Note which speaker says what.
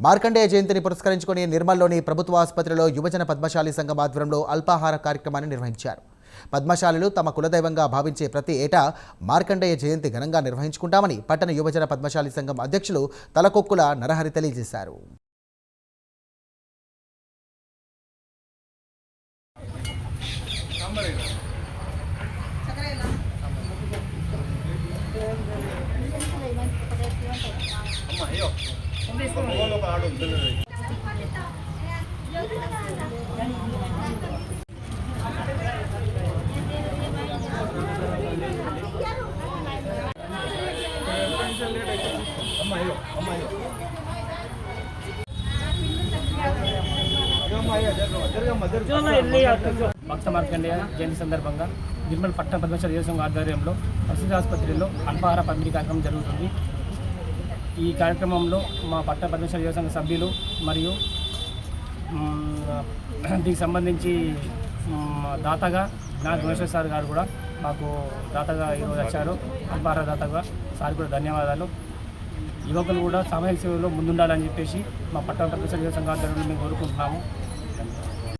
Speaker 1: మార్కండేయ జయంతిని పురస్కరించుకుని నిర్మల్లోని ప్రభుత్వ ఆసుపత్రిలో యువజన పద్మశాలి సంఘం ఆధ్వర్యంలో అల్పాహార కార్యక్రమాన్ని నిర్వహించారు. పద్మశాలులు తమ కులదైవంగా భావించే ప్రతి ఏటా మార్కండేయ జయంతి ఘనంగా నిర్వహించుకుంటామని పట్టణ యువజన పద్మశాలి సంఘం అధ్యక్షులు తలకొక్కుల నరహరి తెలియజేశారు.
Speaker 2: భక్త మార్కండేయ జయంతి సందర్భంగా నిర్మల్ పట్టణ పద్మేశ్వర యువసంఘ ఆధ్వర్యంలో ప్రసిద్ధ ఆసుపత్రిలో అల్పాహార పంపిణీ కార్యక్రమం జరుగుతుంది. ఈ కార్యక్రమంలో మా పట్ట పద్మశాల యువసంఘ సభ్యులు మరియు దీనికి సంబంధించి దాతగా జ్ఞాన గుణేశ్వర సార్ గారు కూడా మాకు దాతగా ఈరోజు వచ్చారు. అల్పార దాతగా సార్ కూడా ధన్యవాదాలు. యువకులు కూడా సామాజిక సేవలో ముందుండాలని చెప్పేసి మా పట్టణ పద్మశాల యువ సంఘ మేము కోరుకుంటున్నాము.